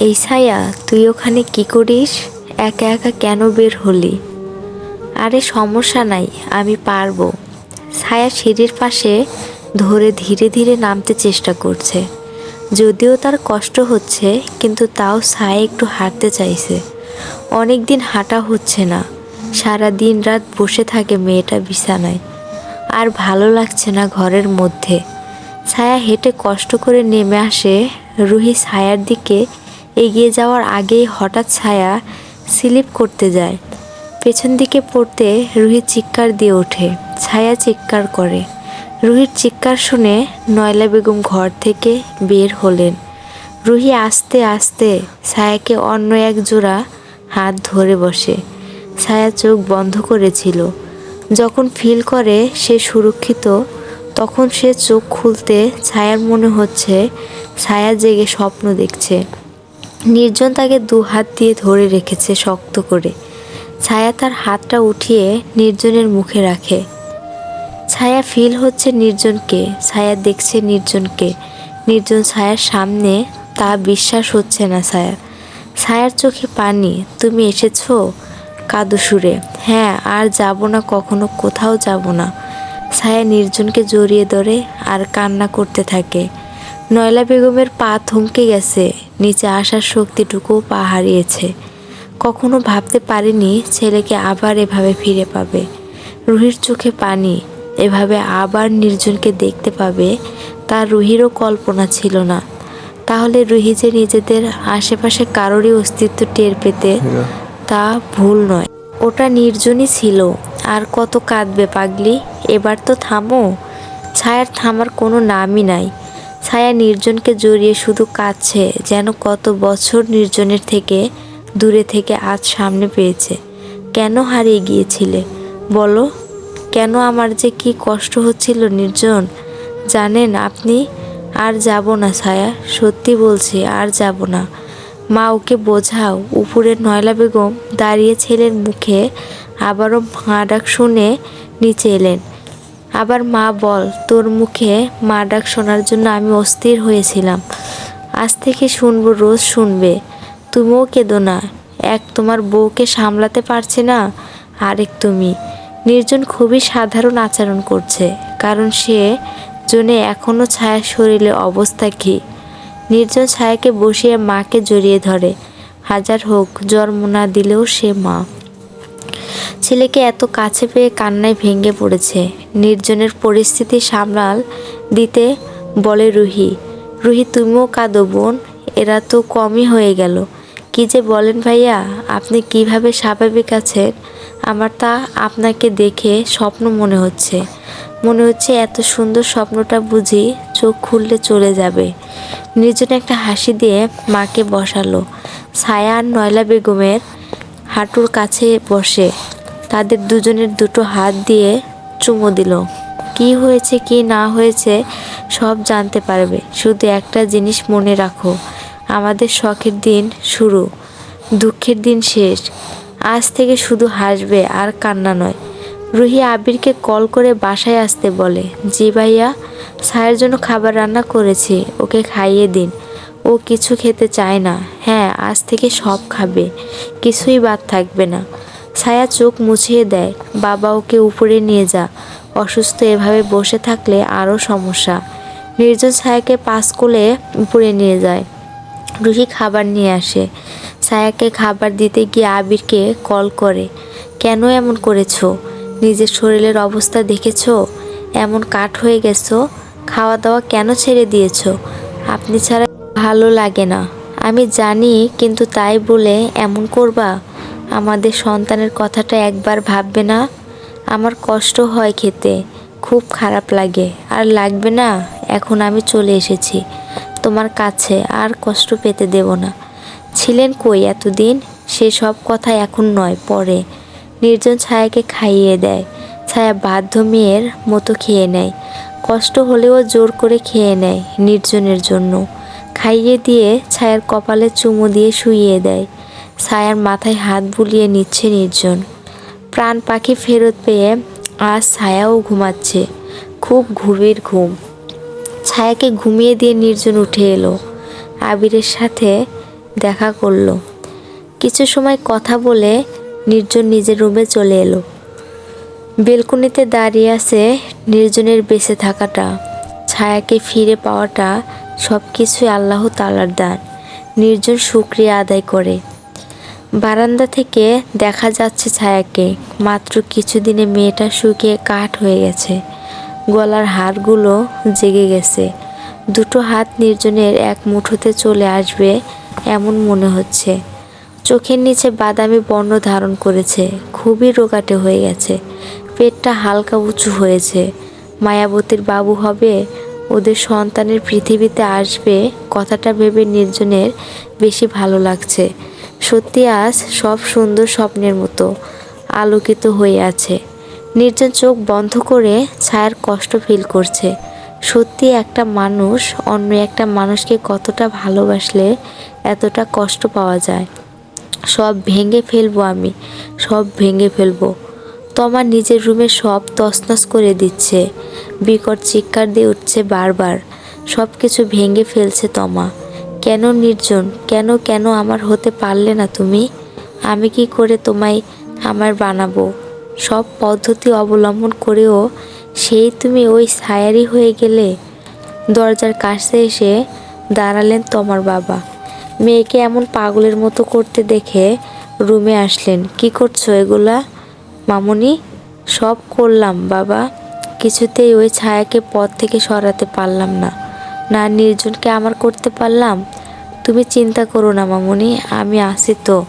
এই ছায়া, তুই ওখানে কি করিস? একা একা কেন বের হলি? আরে সমস্যা নাই, আমি পারব। ছায়া সিঁড়ির পাশে ধরে ধীরে ধীরে নামতে চেষ্টা করছে। যদিও তার কষ্ট হচ্ছে, কিন্তু তাও ছায়া একটু হাঁটতে চাইছে। অনেক দিন হাঁটা হচ্ছে না। সারা দিন রাত বসে থাকে মেয়েটা বিছানায়। আর ভালো লাগছে না ঘরের মধ্যে। ছায়া হেঁটে কষ্ট করে নেমে আসে রুহি ছায়ার দিকে এগিয়ে যাওয়ার আগেই হঠাৎ ছায়া স্লিপ করতে যায়। পেছন দিকে পড়তে রুহি চিৎকার দিয়ে ওঠে। ছায়া চিৎকার করে। রুহির চিৎকার শুনে নয়লা বেগম ঘর থেকে বের হলেন। রুহি আস্তে আস্তে ছায়াকে অন্য এক জোড়া হাত ধরে বসে। ছায়া চোখ বন্ধ করেছিল। যখন ফিল করে সে সুরক্ষিত, তখন সে চোখ খুলতে ছায়ার মনে হচ্ছে, ছায়া জেগে স্বপ্ন দেখছে। নির্জন তাকে দু হাত দিয়ে ধরে রেখেছে শক্ত করে। ছায়া তার হাতটা উঠিয়ে নির্জনের মুখে রাখে। ছায়া ফিল হচ্ছে নির্জনকে। ছায়া দেখছে নির্জনকে। নির্জন ছায়ার সামনে তা বিশ্বাস হচ্ছে না ছায়া। ছায়ার চোখে পানি। তুমি এসেছ? কাদু সুরে। হ্যাঁ আর যাব না, কখনো কোথাও যাব না। ছায়া নির্জনকে জড়িয়ে ধরে আর কান্না করতে থাকে। নয়লা বেগমের পা থমকে গেছে নিচে আসার শক্তিটুকুও পা হারিয়েছে। কখনো ভাবতে পারেনি ছেলেকে আবার এভাবে ফিরে পাবে। রুহির চোখে পানি এভাবে আবার নির্জনকে দেখতে পাবে তার রুহিরও কল্পনা ছিল না। তাহলে রুহি যে নিজেদের আশেপাশে কারোরই অস্তিত্ব টের পেতে তা ভুল নয়। ওটা নির্জনই ছিল। আর কত কাঁদবে পাগলি? এবার তো থামো। ছায়ার থামার কোনো নামই নাই। ছায়া নির্জনকে জড়িয়ে শুধু কাঁদছে, যেন কত বছর নির্জনের থেকে দূরে থেকে আজ সামনে পেয়েছে। কেন হারিয়ে গিয়েছিলে? বলো, কেন আমার যে কি কষ্ট হচ্ছিল নির্জন? জানেন আপনি, আর যাব না ছায়া, সত্যি বলছি, আর যাব না। মা, ওকে বোঝাও উপরে নয়লা বেগম দাঁড়িয়ে ছেলের মুখে, আবারও মা ডাক শুনে নিচে এলেন। আবার মা বল, তোর মুখে মা ডাক শোনার জন্য আমি অস্থির হয়েছিলাম। আজ থেকে শুনব, রোজ শুনবে। তুমিও কেঁদো না। এক, তোমার বউকে সামলাতে পারছে না। আরেক, তুমি। নির্জন খুবই সাধারণ আচরণ করছে, কারণ সে জন্য এখনও ছায়া শরীরে অবস্থা কী। নির্জন ছায়াকে বসিয়ে মাকে জড়িয়ে ধরে। হাজার হোক জন্ম না দিলেও সে মা। ছেলেকে এত কাছে পেয়ে কান্নায় ভেঙে পড়েছে। নির্জনের পরিস্থিতি সামলাল দিতে বলে রুহি। রুহি, তুমিও কাঁদো বোন, এরা তো কমই হয়ে গেল। কি যে বলেন ভাইয়া, আপনি কীভাবে স্বাভাবিক আছেন? আমার তা আপনাকে দেখে স্বপ্ন মনে হচ্ছে। মনে হচ্ছে এত সুন্দর স্বপ্নটা বুঝি চোখ খুললে চলে যাবে। নির্জন একটা হাসি দিয়ে মাকে বসালো। ছায়া আর নয়লা বেগমের হাঁটুর কাছে বসে। তাদের দুজনের দুটো হাত দিয়ে চুমো দিল। কি হয়েছে, কি না হয়েছে, সব জানতে পারবে। শুধু একটা জিনিস মনে রাখো, আমাদের শখের দিন শুরু, দুঃখের দিন শেষ। আজ থেকে শুধু হাসবে আর কান্না নয়। রুহি আবিরকে কল করে বাসায় আসতে বলে, জি ভাইয়া সায়ের জন্য খাবার রান্না করেছি, ওকে খাইয়ে দিন। ও কিছু খেতে চায় না। হ্যাঁ আজ থেকে সব খাবে। কিছুই বাদ থাকবে না। ছায়া চোখ মুছিয়ে দেয়, বাবা, ওকে উপরে নিয়ে যা। অসুস্থ এভাবে বসে থাকলে আরও সমস্যা। নির্জন ছায়াকে পাস কোলে উপরে নিয়ে যায়। রুহি খাবার নিয়ে আসে। ছায়াকে খাবার দিতে গিয়ে আবিরকে কল করে, কেন এমন করেছ? নিজের শরীরের অবস্থা দেখেছ? এমন কাঠ হয়ে গেছো? খাওয়া দাওয়া কেন ছেড়ে দিয়েছ? আপনি ছাড়া ভালো লাগে না। আমি জানি, কিন্তু তাই বলে এমন করবা? আমাদের সন্তানের কথাটা একবার ভাববে না? আমার কষ্ট হয় খেতে, খুব খারাপ লাগে। আর লাগবে না? এখন আমি চলে এসেছি। তোমার কাছে আর কষ্ট পেতে দেব না। ছিলেন কই এতদিন? সে সব কথা এখন নয়, পরে। নির্জন ছায়াকে খাইয়ে দেয়। ছায়া বাধ্য মেয়ের মতো খেয়ে নেয়। কষ্ট হলেও জোর করে খেয়ে নেয় নির্জনের জন্য। খাইয়ে দিয়ে ছায়ার কপালে চুমু দিয়ে শুইয়ে দেয়। ছায়ার মাথায় হাত বুলিয়ে নিচ্ছে নির্জন। প্রাণ পাখি ফেরত পেয়ে আজ ছায়াও ঘুমাচ্ছে। খুব গভীর ঘুম। ছায়াকে ঘুমিয়ে দিয়ে নির্জন উঠে এলো। আবিরের সাথে দেখা করল। কিছু সময় কথা বলে নির্জন নিজের রুমে চলে এলো। বেলকুনিতে দাঁড়িয়ে আছে নির্জনের বেঁচে থাকাটা। ছায়াকে ফিরে পাওয়াটা সব কিছুই আল্লাহ তালার দান, নির্জন শুক্রিয়া আদায় করে। বারান্দা থেকে দেখা যাচ্ছে ছায়াকে, মাত্র কিছুদিনে মেয়েটা শুকিয়ে কাঠ হয়ে গেছে। গলার হাড়গুলো জেগে গেছে। দুটো হাত নির্জনের এক মুঠোতে চলে আসবে এমন মনে হচ্ছে। চোখের নিচে বাদামি বর্ণ ধারণ করেছে, খুবই রোগাটে হয়ে গেছে। পেটটা হালকা উঁচু হয়েছে। মায়াবতীর বাবু হবে ওদের সন্তানের পৃথিবীতে আসবে কথাটা ভেবে নির্জনের বেশি ভালো লাগছে। সত্যি আজ সব সুন্দর স্বপ্নের মতো আলোকিত হয়ে আছে। নির্জন চোখ বন্ধ করে ছায়ার কষ্ট ফিল করছে। সত্যি একটা মানুষ অন্য একটা মানুষকে কতটা ভালোবাসলে এতটা কষ্ট পাওয়া যায়। সব ভেঙে ফেলব আমি, সব ভেঙে ফেলব। তমা নিজের রুমে সব তছনছ করে দিচ্ছে। বিকট চিৎকার দিয়ে উঠছে বারবার। সব কিছু ভেঙে ফেলছে তমা। কেন নির্জন? কেন কেন আমার হতে পারলে না তুমি? আমি কি করে তোমায় আমার বানাবো? সব পদ্ধতি অবলম্বন করেও সেই তুমি ওই ছায়ারি হয়ে গেলে? দরজার কাছে এসে দাঁড়ালেন তোমার বাবা। মেয়েকে এমন পাগলের মতো করতে দেখে রুমে আসলেন। কি করছ এগুলা? মামুনি, সব করলাম বাবা। কিছুতেই ওই ছায়াকে পথ থেকে সরাতে পারলাম না। না নির্জনকে আমার করতে পারলাম? তুমি চিন্তা করো না মামুনি, আমি আসি তো।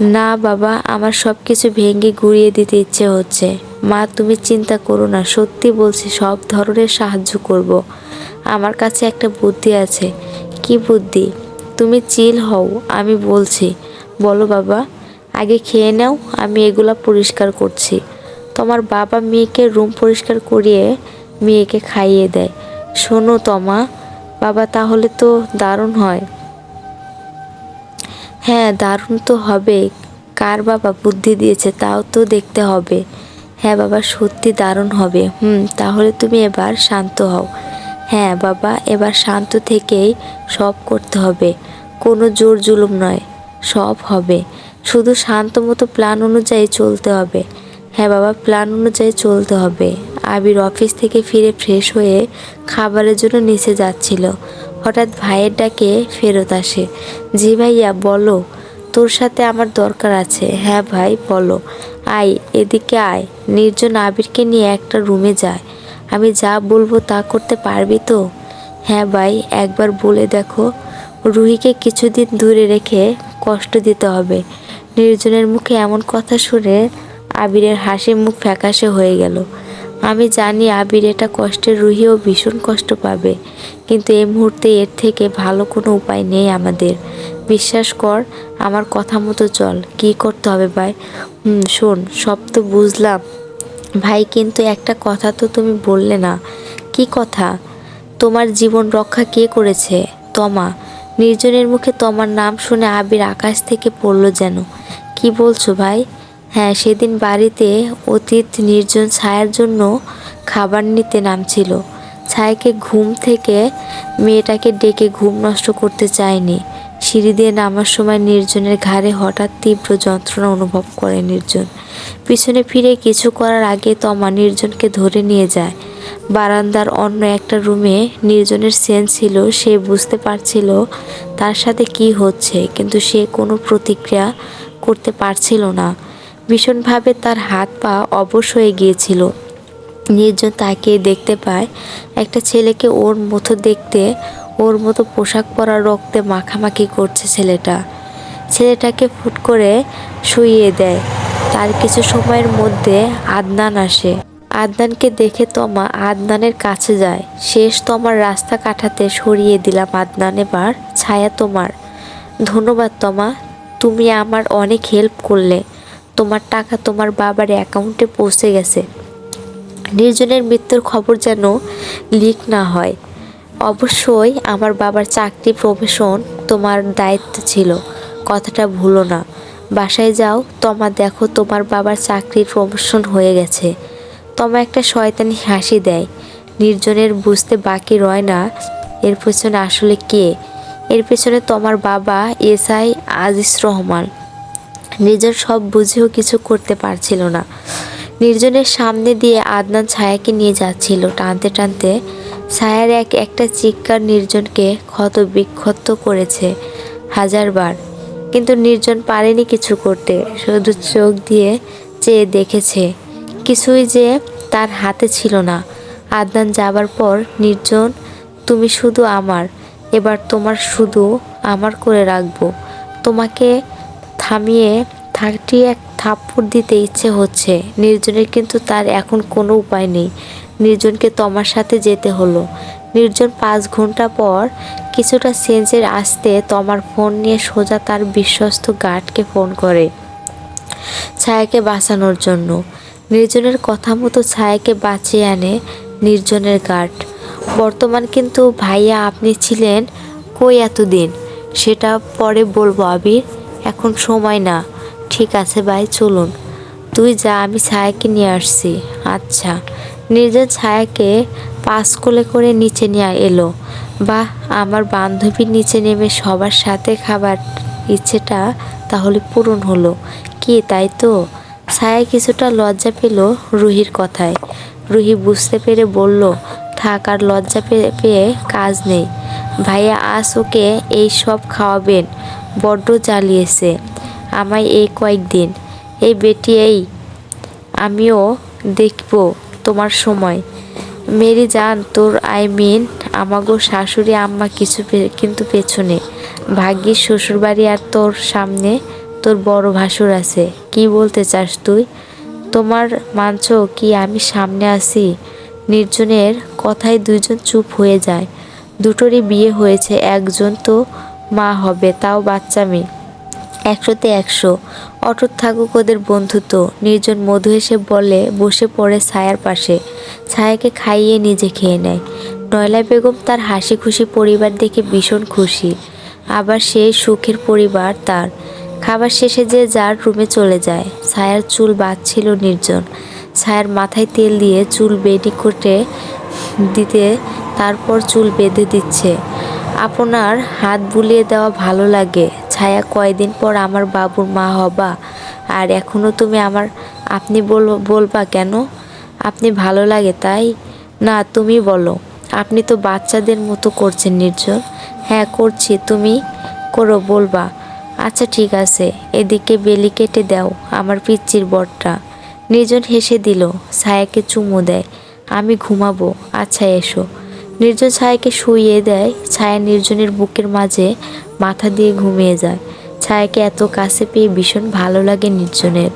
না বাবা, আমার সব কিছু ভেঙে গুড়িয়ে দিতে ইচ্ছে হচ্ছে। মা, তুমি চিন্তা করো না, সত্যি বলছি, সব ধরনের সাহায্য করব। আমার কাছে একটা বুদ্ধি আছে। কি বুদ্ধি? তুমি চিল হও, আমি বলছি। বলো বাবা। আগে খেয়ে নাও, আমি এগুলা পরিষ্কার করছি। তোমার বাবা মেয়েকে রুম পরিষ্কার করিয়ে মেয়েকে খাইয়ে দেয়। শোনো তমা, বাবা তাহলে তো দারুণ হয়। হ্যাঁ দারুণ তো হবে। কার বাবা বুদ্ধি দিয়েছে তাও তো দেখতে হবে। হ্যাঁ বাবা, সত্যি দারুণ হবে। হুম, তাহলে তুমি এবার শান্ত হও। হ্যাঁ বাবা, এবার শান্ত থেকেই সব করতে হবে। কোনো জোর জুলুম নয়, সব হবে। শুধু শান্ত মতো প্ল্যান অনুযায়ী চলতে হবে। হ্যাঁ বাবা প্ল্যান অনুযায়ী চলতে হবে। আবির অফিস থেকে ফিরে ফ্রেশ হয়ে খাবারের জন্য নিচে যাচ্ছিল। হঠাৎ ভাইয়ের ডাকে ফেরত আসে। জি ভাইয়া, বলো, তোর সাথে আমার দরকার আছে। হ্যাঁ ভাই, বলো। আয়, এদিকে আয়। নির্জন আবিরকে নিয়ে একটা রুমে যায় আমি যা বলব তা করতে পারবি তো? হ্যাঁ ভাই, একবার বলে দেখো। রুহিকে কিছুদিন দূরে রেখে কষ্ট দিতে হবে। নির্জনের মুখে এমন কথা শুনে আবিরের হাসি মুখ ফ্যাকাশে হয়ে গেল। আমি জানি আবির এটা কষ্টের রুহিও ভীষণ কষ্ট পাবে, কিন্তু এই মুহূর্তে এর থেকে ভালো কোনো উপায় নেই আমাদের। বিশ্বাস কর, আমার কথা মতো চল, কি করতে হবে ভাই? হুম, শোন, সব তো বুঝলাম। ভাই, কিন্তু একটা কথা তো তুমি বললে না। কি কথা? তোমার জীবন রক্ষা কে করেছে? তমা। নির্জনের মুখে তোমার নাম শুনে আবির আকাশ থেকে পড়ল যেন। কি বলছো ভাই? হ্যাঁ সেদিন বাড়িতে অতীত নির্জন ছায়ার জন্য খাবার নিতে নামছিল। ছায়াকে ঘুম থেকে মেয়েটাকে ডেকে ঘুম নষ্ট করতে চায়নি। সিঁড়ি দিয়ে নামার সময় নির্জনের ঘাড়ে হঠাৎ তীব্র যন্ত্রণা অনুভব করে নির্জন। পিছনে ফিরে কিছু করার আগে তমা নির্জনকে ধরে নিয়ে যায়। বারান্দার অন্য একটা রুমে নির্জনের সেন্স ছিল, সে বুঝতে পারছিল তার সাথে কি হচ্ছে, কিন্তু সে কোনো প্রতিক্রিয়া করতে পারছিল না। ভীষণভাবে তার হাত পা অবশ হয়ে গিয়েছিল। নির্জন তাকিয়ে দেখতে পায়, একটা ছেলেকে ওর মতো দেখতে ওর মতো পোশাক পরা রক্তে মাখামাখি করছে ছেলেটা। ছেলেটাকে ফুট করে শুইয়ে দেয়। তার কিছু সময়ের মধ্যে আদনান আসে। আদনানকে দেখে তোমা আদনানের কাছে যায়। শেষ তোমার রাস্তা কাটাতে সরিয়ে দিলাম আদনান এবার। ছায়া তোমার। ধন্যবাদ তোমা, তুমি আমার অনেক হেল্প করলে। তোমার টাকা তোমার বাবার অ্যাকাউন্টে পৌঁছে গেছে। নির্জনের মৃত্যুর খবর যেন লিক না হয়। অবশ্যই আমার বাবার চাকরি প্রফেশন তোমার দায়িত্ব ছিল। কথাটা ভুলো না। বাসায় যাও, তোমা দেখো তোমার বাবার চাকরির প্রমোশন হয়ে গেছে। তোমা একটা শয়তানি হাসি দেয়। নির্জনের বুঝতে বাকি রয় না, এর পেছনে আসলে কে? এর পেছনে তোমার বাবা এসআই আজিজ রহমান। নির্জন সব বুঝেও কিছু করতে পারছিল না। নির্জনের সামনে দিয়ে আদনান ছায়াকে নিয়ে যাচ্ছিল, টানতে টানতে ছায়ার এক একটা চিৎকার নির্জনকে ক্ষত বিক্ষত করেছে হাজারবার। কিন্তু নির্জন পারেনি কিছু করতে, শুধু চোখ দিয়ে চেয়ে দেখেছে। কিছুই যে তার হাতে ছিল না। আদনান যাবার পর, নির্জন, তুমি শুধু আমার, এবার তোমার শুধু আমার করে রাখব। তোমাকে থামিয়ে থাকটি এক থাপ্পড় দিতে ইচ্ছে হচ্ছে। নির্জনের কিন্তু তার এখন কোনো উপায় নেই। নির্জনকে তোমার সাথে যেতে হলো। নির্জন পাঁচ ঘণ্টা পর কিছুটা সেন্সের আসতে তোমার ফোন নিয়ে সোজা তার বিশ্বস্ত গার্ডকে ফোন করে ছায়াকে বাঁচানোর জন্য। নির্জনের কথা মতো ছায়াকে বাঁচিয়ে আনে নির্জনের গার্ড। বর্তমান কিন্তু ভাইয়া আপনি ছিলেন কই এতদিন? সেটা পরে বলব আবির, এখন সময় না। ঠিক আছে ভাই, চলুন। তুই যা, আমি ছায়াকে নিয়ে আসছি। আচ্ছা। নির্জন ছায়াকে পাস কোলে করে নিচে নিয়ে এলো। বা আমার বান্ধবীর নিচে নেমে সবার সাথে খাবার ইচ্ছেটা তাহলে পূরণ হলো। কি, তাই তো? ছায়া কিছুটা লজ্জা পেল রুহির কথায়। রুহি বুঝতে পেরে বলল, থাক, আর লজ্জা পেয়ে কাজ নেই। ভাইয়া, আজ ওকে এই সব খাওয়াবেন। বড্ড জ্বালিয়েছে। আমায় এই কয়েকদিন। এই বেটি, এই, আমিও দেখব। তোমার সময়। মেরি জান, তোর আই মিন, আমাগো শাশুড়ি, আম্মা কিছু কিন্তু পেছনে। ভাগ্যিস শ্বশুরবাড়ি আর তোর সামনে তোর বড় ভাসুর আছে। কি বলতে চাস তুই? তোমার মানছ কি আমি সামনে আছি? নির্জনের কথায় দুইজন চুপ হয়ে যায়। দুটোরই বিয়ে হয়েছে, একজন তো মা হবে, তাও বাচ্চা মেয়ে। একশোতে একশো। অটুট থাকুক ওদের বন্ধুত্ব। নির্জন মধু এসে বলে, বসে পড়ে ছায়ার পাশে। ছায়াকে খাইয়ে নিজে খেয়ে নেয়। নয়লা বেগম তার হাসি খুশি পরিবার দেখে ভীষণ খুশি। আবার সেই সুখের পরিবার তার। খাবার শেষে যে যার রুমে চলে যায়। ছায়ার চুল বাঁধছিল নির্জন। ছায়ার মাথায় তেল দিয়ে চুল বেডি করে দিতে তারপর চুল বেঁধে দিচ্ছে। আপনার হাত বুলিয়ে দেওয়া ভালো লাগে। ছায়া কয়দিন পর আমার বাবুর মা হবা। আর এখনও তুমি আমার, আপনি বল, বলবা কেন? আপনি ভালো লাগে তাই? না, তুমি বলো। আপনি তো বাচ্চাদের মতো করছেন নির্জন হ্যাঁ করছি, তুমি করো, বলবা। আচ্ছা ঠিক আছে, এদিকে বেলি কেটে দাও, আমার পিচ্চির বরটা। নির্জন হেসে দিল, ছায়াকে চুমু দেয়, আমি ঘুমাবো আচ্ছা এসো। নির্জন ছায়াকে শুইয়ে দেয়, ছায়া নির্জনের বুকের মাঝে মাথা দিয়ে ঘুমিয়ে যায়। ছায়াকে এত কাছে পেয়ে ভীষণ ভালো লাগে নির্জনের।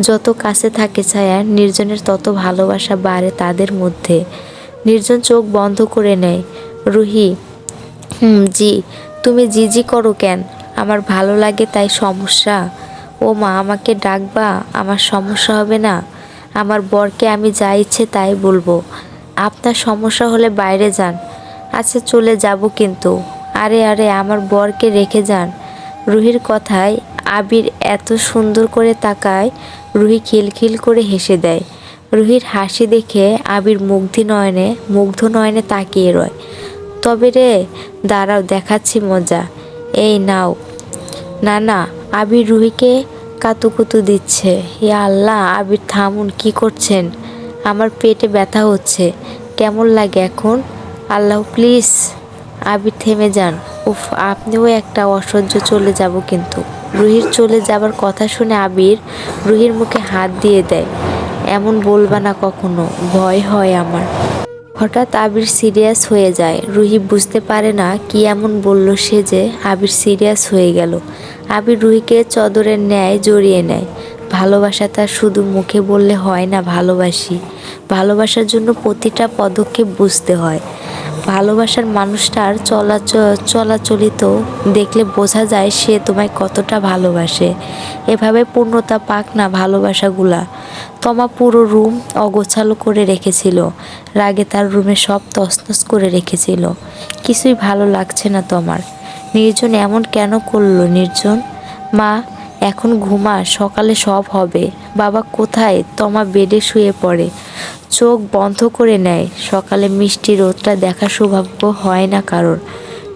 যত কাছে থাকে ছায়া, নির্জনের তত ভালোবাসা বাড়ে তাদের মধ্যে। নির্জন চোখ বন্ধ করে নেয়। রুহি, হুম, জি। তুমি জি জি করো কেন? আমার ভালো লাগে তাই সমস্যা। ও মা, আমাকে ডাকবা? আমার সমস্যা হবে না? আমার বরকে আমি যা ইচ্ছে তাই বলব। আপনার সমস্যা হলে বাইরে যান। আচ্ছা চলে যাব কিন্তু। আরে আরে, আমার বরকে রেখে যান। রুহির কথায় আবির এত সুন্দর করে তাকায়, রুহি খিলখিল করে হেসে দেয়। রুহির হাসি দেখে আবির মুগ্ধি নয়নে, মুগ্ধ নয়নে তাকিয়ে রয়। তবে রে, দাঁড়াও, দেখাচ্ছি মজা। এই নাও। না না, আবির রুহিকে কাতুকুতু দিচ্ছে। হে আল্লাহ, আবির থামুন, কি করছেন? আমার পেটে ব্যথা হচ্ছে। কেমন লাগে এখন? আল্লাহ, প্লিজ। আবির থেমে যান। উফ, আপনিও একটা অসহ্য চলে যাব কিন্তু। রুহির চলে যাবার কথা শুনে আবির রুহির মুখে হাত দিয়ে দেয়। এমন বলবা না কখনো, ভয় হয় আমার। হঠাৎ আবির সিরিয়াস হয়ে যায়। রুহি বুঝতে পারে না কি এমন বলল সে যে আবির সিরিয়াস হয়ে গেল। আবির রুহিকে চদরের ন্যায় জড়িয়ে নেয়। ভালোবাসা তার শুধু মুখে বললে হয় না ভালোবাসি। ভালোবাসার জন্য প্রতিটা পদক্ষেপ বুঝতে হয়। ভালোবাসার মানুষটার চলাচ চলাচলিত দেখলে বোঝা যায় সে তোমায় কতটা ভালোবাসে। এভাবে পূর্ণতা পাক না ভালোবাসাগুলা। তমা পুরো রুম অগোছালো করে রেখেছিল। রাগে তার রুমে সব তছনছ করে রেখেছিল। কিছুই ভালো লাগছে না তোমার। নির্জন এমন কেন করল নির্জন? মা এখন ঘুমা, সকালে সব হবে। বাবা কোথায়? তমা বেডে শুয়ে পড়ে। চোখ বন্ধ করে নেয়। সকালে মিষ্টি রোদটা দেখা সৌভাগ্য হয় না কারোর।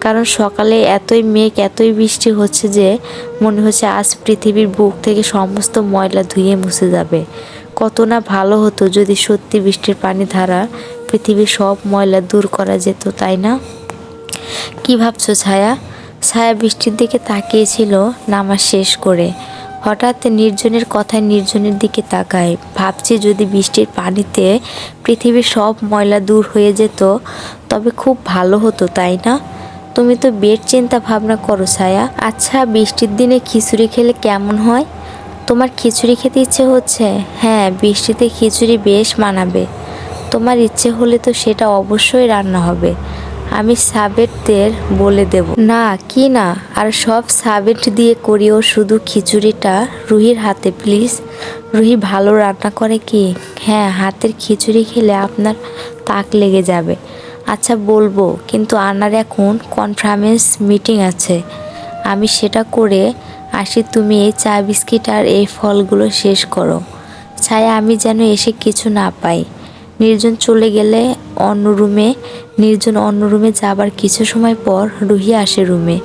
কারণ সকালে এতই মেঘ, এতই বৃষ্টি হচ্ছে যে মনে হচ্ছে আজ পৃথিবীর বুক থেকে সমস্ত ময়লা ধুয়ে মুছে যাবে। কত না ভালো হতো যদি সত্যি বৃষ্টির পানি ধারা পৃথিবীর সব ময়লা দূর করা যেত, তাই না? কি ভাবছ ছায়া? ছায়া বৃষ্টির দিকে তাকিয়েছিল নামাজ শেষ করে। হঠাৎ নির্জনের কথায় নির্জনের দিকে তাকায়। ভাবছি যদি বৃষ্টির পানিতে পৃথিবীর সব ময়লা দূর হয়ে যেত, তবে খুব ভালো হতো, তাই না? তুমি তো বেড চিন্তা ভাবনা করো, ছায়া। আচ্ছা বৃষ্টির দিনে খিচুড়ি খেলে কেমন হয়? তোমার খিচুড়ি খেতে ইচ্ছে হচ্ছে? হ্যাঁ বৃষ্টিতে খিচুড়ি বেশ মানাবে। তোমার ইচ্ছে হলে তো সেটা অবশ্যই রান্না হবে। আমি সাবেটদের বলে দেব। না, কি না? আর সব সাবেট দিয়ে করিও শুধু খিচুড়িটা? রুহির হাতে, প্লিজ। রুহি ভালো রান্না করে কি? হ্যাঁ হাতের খিচুড়ি খেলে আপনার তাক লেগে যাবে। আচ্ছা বলব, কিন্তু আনার এখন কনফারেন্স মিটিং আছে। আমি সেটা করে আসি, তুমি এই চা, বিস্কিট আর এই ফলগুলো শেষ করো। ছায়া, আমি যেন এসে কিছু না পাই। নির্জন চলে গেলে অন্য রুমে, নির্জন অন্য রুমে যাবার কিছু সময় পর রুহি আসে রুমে।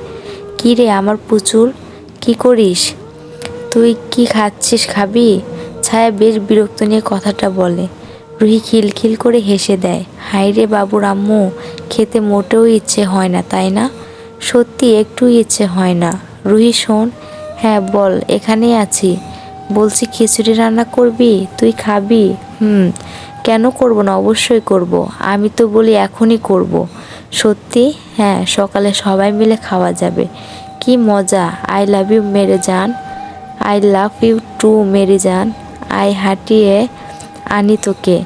কী রে আমার পুচুল কি করিস? তুই কি খাচ্ছিস খাবি? ছায়া বেশ বিরক্ত নিয়ে কথাটা বলে। রুহি খিলখিল করে হেসে দেয় হাই রে বাবুর আম্মু, খেতে মোটেও ইচ্ছে হয় না, তাই না? সত্যি, একটু ইচ্ছে হয় না। রুহি, শোন। হ্যাঁ বল, এখানেই আছি। বলছি খিচুড়ি রান্না করবি? তুই খাবি? হুম। কেন করব না? অবশ্যই করব। আমি তো বলি এখনই করব। সত্যি? হ্যাঁ সকালে সবাই মিলে খাওয়া যাবে। কি মজা। আই লাভ ইউ মেরে যান। আই লাভ ইউ টু মেরে যান। আই হাঁটিয়ে আনি তোকে।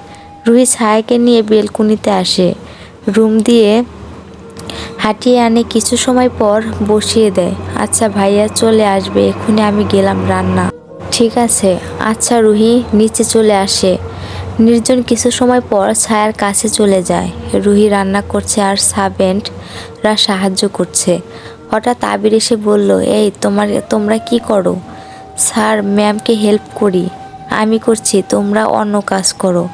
রুহি ছায়াকে নিয়ে বেলকুনিতে আসে। রুম দিয়ে হাঁটিয়ে আনে কিছু সময় পর বসিয়ে দেয়। আচ্ছা ভাইয়া চলে আসবে এক্ষুনি আমি গেলাম রান্না। ঠিক আছে। আচ্ছা রুহি, নিচে চলে আসে। নির্জন কিছু সময় পর ছায়ার কাছে চলে যায়। রুহি রান্না করছে আর সাবেন্টরা সাহায্য করছে। হঠাৎ আবির এসে বলল, এই, তোমার, তোমরা কি করো? স্যার ম্যামকে হেল্প করি। আমি করছি, তোমরা অন্য কাজ করো।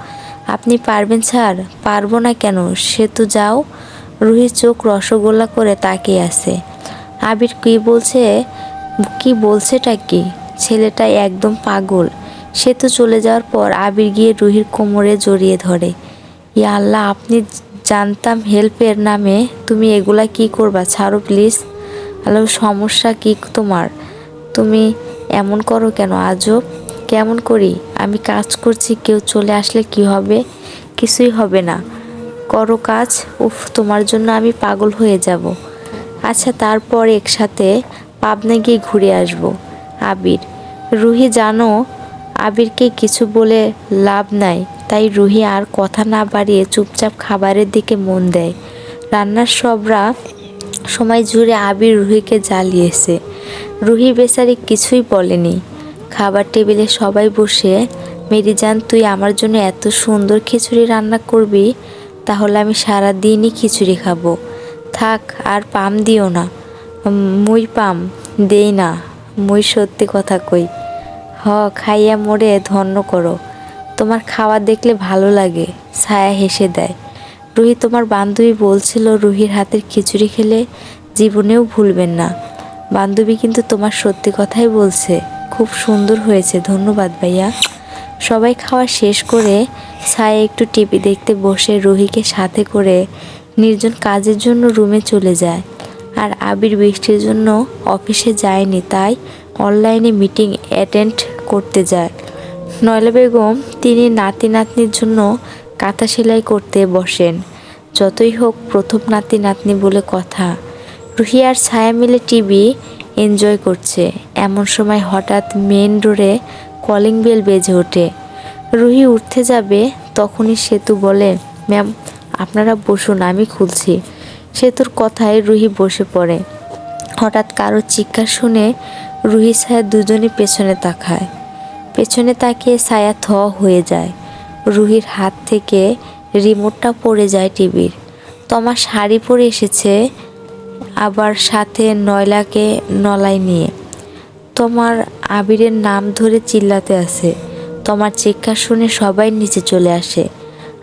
আপনি পারবেন, স্যার? পারব না কেন? সে তো যাও। রুহি চোখ রসগোল্লা করে তাকিয়ে আছে। আবির কি বলছে? কি বলছেটা কি? ছেলেটা একদম পাগল। সে তো চলে যাওয়ার পর আবির গিয়ে রুহির কোমরে জড়িয়ে ধরে। ইয়া আল্লাহ, আপনি জানতাম হেল্পের নামে তুমি এগুলা কি করবা? ছাড়ো প্লিজ। আল্লাহ, সমস্যা কি তোমার? তুমি এমন করো কেন? আজব। কেমন করি? আমি কাজ করছি, কেউ চলে আসলে কি হবে? কিছুই হবে না। করো কাজ। উফ, তোমার জন্য আমি পাগল হয়ে যাব। আচ্ছা তারপর একসাথে পাবনা গিয়ে ঘুরে আসব। আবির, রুহি জানো আবিরকে কিছু বলে লাভ নাই, তাই রুহি আর কথা না বাড়িয়ে চুপচাপ খাবারের দিকে মন দেয়। রান্নার সবরা সময় জুড়ে আবির রুহিকে জ্বালিয়েছে। রুহি বেচারি কিছুই বলেনি। খাবার টেবিলে সবাই বসে, মেরিজান, তুই আমার জন্য এত সুন্দর খিচুড়ি রান্না করবি, তাহলে আমি সারা দিনই খিচুড়ি খাব। থাক, আর পাম দিও না। মুই পাম, দেই না। মুই সত্যি কথা কই। হ, খাইয়া মোড়ে ধন্য করো। তোমার খাওয়া দেখলে ভালো লাগে, ছায়া হেসে দেয়। রুহি তোমার বান্ধবী বলছিল, রুহির হাতের খিচুড়ি খেলে জীবনেও ভুলবেন না। বান্ধবী কিন্তু তোমার সত্যি কথাই বলছে, খুব সুন্দর হয়েছে, ধন্যবাদ ভাইয়া। সবাই খাওয়া শেষ করে ছায়া একটু টিভি দেখতে বসে রুহিকে সাথে করে নির্জন কাজের জন্য রুমে চলে যায়। আর আবির বৃষ্টির জন্য অফিসে যায়নি, তাই অনলাইনে মিটিং অ্যাটেন্ড করতে যায়। নয়লা বেগম তিনি নাতি নাতনির জন্য কাঁথা সেলাই করতে বসেন। যতই হোক প্রথম নাতি নাতনি বলে কথা। রুহি আর ছায়া মিলে টিভি এনজয় করছে। এমন সময় হঠাৎ মেন ডোরে কলিং বেল বেজে ওঠে। রুহি উঠতে যাবে তখনই সেতু বলে, ম্যাম, আপনারা বসুন, আমি খুলছি। সেতুর কথায় রুহি বসে পড়ে। হঠাৎ কারও চিৎকার শুনে রুহি ছায়া দুজনই পেছনে তাকায়। পেছনে তাকিয়ে ছায়া থ হয়ে যায়। রুহির হাত থেকে রিমোটটা পড়ে যায় টিভির। তোমার শাড়ি পরে এসেছে, আবার সাথে নয়লাকে নলাই নিয়ে। তোমার আবিরের নাম ধরে চিল্লাতে আছে তোমার চিৎকার শুনে সবাই নিচে চলে আসে।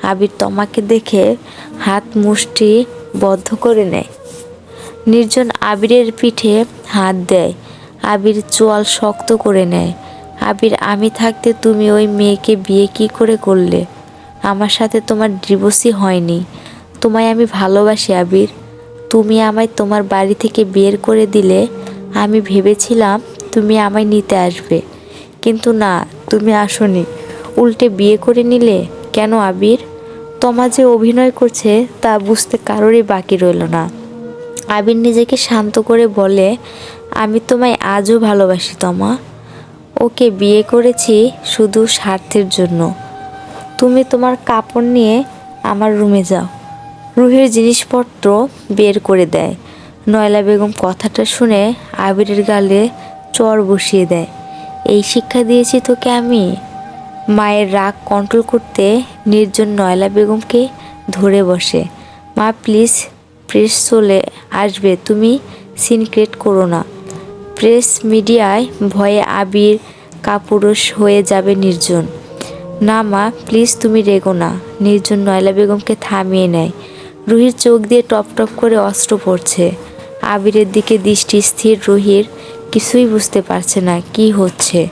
আবির তোমাকে দেখে হাত মুষ্টি বদ্ধ করে নেয়। নির্জন আবিরের পিঠে হাত দেয়। আবির চোয়াল শক্ত করে নেয়। আবির, আমি থাকতে তুমি ওই মেয়েকে বিয়ে কি করে করলে? আমার সাথে তোমার ডিভোর্সই হয়নি। তোমায় আমি ভালোবাসি, আবির। তুমি আমায় তোমার বাড়ি থেকে বের করে দিলে, আমি ভেবেছিলাম তুমি আমায় নিতে আসবে। কিন্তু না, তুমি আসনি। উল্টে বিয়ে করে নিলে? কেন, আবির? তোমা যে অভিনয় করছে, তা বুঝতে কারোরই বাকি রইল না। আবির নিজেকে শান্ত করে বলে আমি তোমায় আজও ভালোবাসি, তমা। ওকে বিয়ে করেছি শুধু স্বার্থের জন্য। তুমি তোমার কাপড় নিয়ে আমার রুমে যাও। রুহের জিনিসপত্র বের করে দেয়। নয়লা বেগম কথাটা শুনে আবিরের গালে চর বসিয়ে দেয়। এই শিক্ষা দিয়েছি তোকে আমি। মায়ের রাগ কন্ট্রোল করতে নির্জন নয়লা বেগমকে ধরে বসে। মা প্লিজ প্রেস চলে আসবে। তুমি সিনক্রেট করো না। প্রেস মিডিয়ায় ভয়ে আবির কাপুরুষ হয়ে যাবে নির্জন। না মা প্লিজ তুমি রেগো না। নির্জন নয়লা বেগমকে থামিয়ে নেয়। রুহির চোখ দিয়ে টপ টপ করে অস্ত্র পড়ছে। আবিরের দিকে দৃষ্টি স্থির, রুহির কিছুই বুঝতে পারছে না, কি হচ্ছে?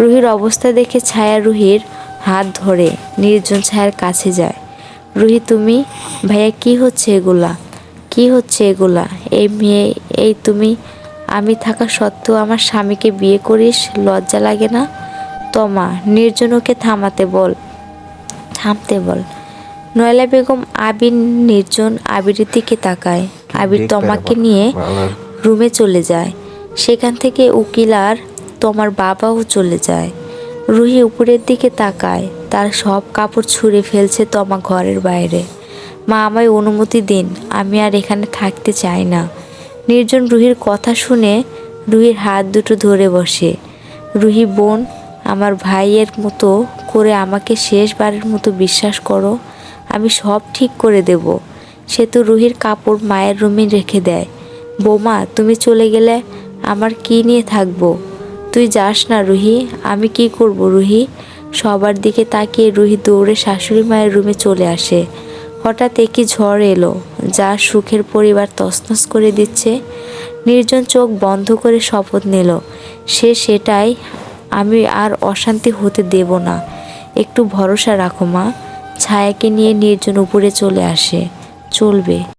রুহির অবস্থা দেখে ছায়া রুহির হাত ধরে, নির্জন ছায়ার কাছে যায়। রুহি, তুমি? ভাইয়া, কি হচ্ছে এগুলা? কি হচ্ছে এগুলা? এই মেয়ে, এই তুমি আমি থাকা সত্ত্বেও আমার স্বামীকে বিয়ে করিস লজ্জা লাগে না? তমা নির্জন ওকে থামাতে বল। থামতে বল। নয়লা বেগম আবির নির্জন আবিরের দিকে তাকায়? আবির তমাকে নিয়ে রুমে চলে যায়। সেখান থেকে উকিল আর তোমার বাবাও চলে যায়। রুহি উপরের দিকে তাকায়। তার সব কাপড় ছুঁড়ে ফেলছে তমা ঘরের বাইরে। মা আমায় অনুমতি দিন আমি আর এখানে থাকতে চাই না। নির্জন রুহির কথা শুনে রুহির হাত দুটো ধরে বসে। রুহি, বোন, আমার ভাইয়ের মতো করে আমাকে শেষবারের মতো বিশ্বাস করো, আমি সব ঠিক করে দেব। সে তো রুহির কাপড় মায়ের রুমে রেখে দেয়। বৌমা, তুমি চলে গেলে আমার কি নিয়ে থাকব? তুই যাস না রুহি, আমি কি করব রুহি? সবার দিকে তাকিয়ে রুহি দৌড়ে শাশুড়ি মায়ের রুমে চলে আসে। হঠাৎ একই ঝড় এলো, যা সুখের পরিবার তসনস করে দিচ্ছে। নির্জন চোখ বন্ধ করে শপথ নিল, সে সেটাই, আমি আর অশান্তি হতে দেব না। একটু ভরসা রাখো মা, ছায়াকে নিয়ে নির্জন উপরে চলে আসে, চলবে।